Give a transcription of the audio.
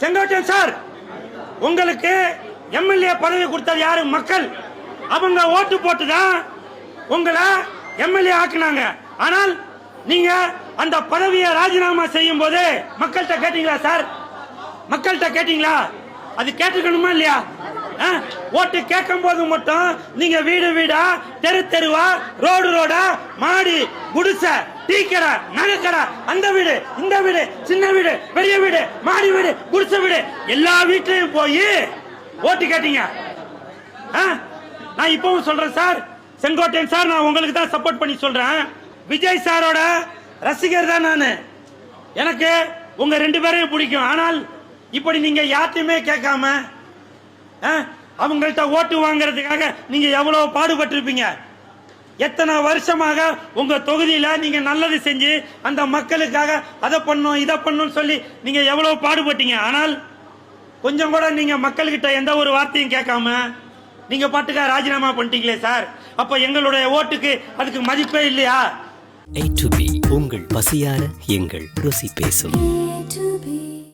Sengottaiyan sir உங்களுக்கு MLA பதவி கொடுத்தது யாரு? மக்கள். அவங்க ஓட்டு போட்டு தான் உங்களை எம்எல்ஏ ஆக்குனாங்க. ஆனால் நீங்க அந்த பதவியை ராஜினாமா செய்யும் போது மக்கள்கிட்ட கேட்டீங்களா சார்? மக்கள்கிட்ட கேட்டீங்களா? அது கேட்டுக்கணுமா இல்லையா? ஆ? ஓட்டு கேட்கும் போது மட்டும் நீங்க வீடு வீடா தெரு தெருவா ரோடு ரோடா மாடி குடிசை டீ கடை நகைக்கடை அந்த வீடு இந்த வீடு சின்ன வீடு பெரிய வீடு மாடி வீடு குடிசை வீடு எல்லா வீட்லயும் போய் ஓட்டு கேட்டீங்க. ஆ? நான் இப்பவும் சொல்றேன் சார். செங்கோட்டையன் சார் நான் உங்களுக்கு தான் சப்போர்ட் பண்ணி சொல்றேன். விஜய் சாரோட ரசிகர் தான் நான். எனக்கு உங்க ரெண்டு பேரையும் பிடிக்கும். ஆனால் இப்படி நீங்க யார்த்தையுமே கேட்காம ஆ, அவங்கள்ட்ட ஓட்டு வாங்குறதுக்காக நீங்க எவ்வளவு பாடுபட்டிருப்பீங்க? எத்தனை வருஷமாக உங்க தொகுதியில நீங்க நல்லது செஞ்சு அந்த மக்களுக்காக அதை பண்ணும் இதை பண்ணும் சொல்லி நீங்க எவ்வளவு பாடுபட்டீங்க. ஆனால் கொஞ்சம் கூட நீங்க மக்கள்கிட்ட எந்த ஒரு வார்த்தையும் கேட்காம நீங்க பாட்டுக்கா ராஜினாமா பண்ணிட்டீங்களே சார். அப்ப எங்களுடைய ஓட்டுக்கு அதுக்கு மதிப்பே இல்லையா? To B உங்கள் பசியார எங்கள் ருசி பேசும்.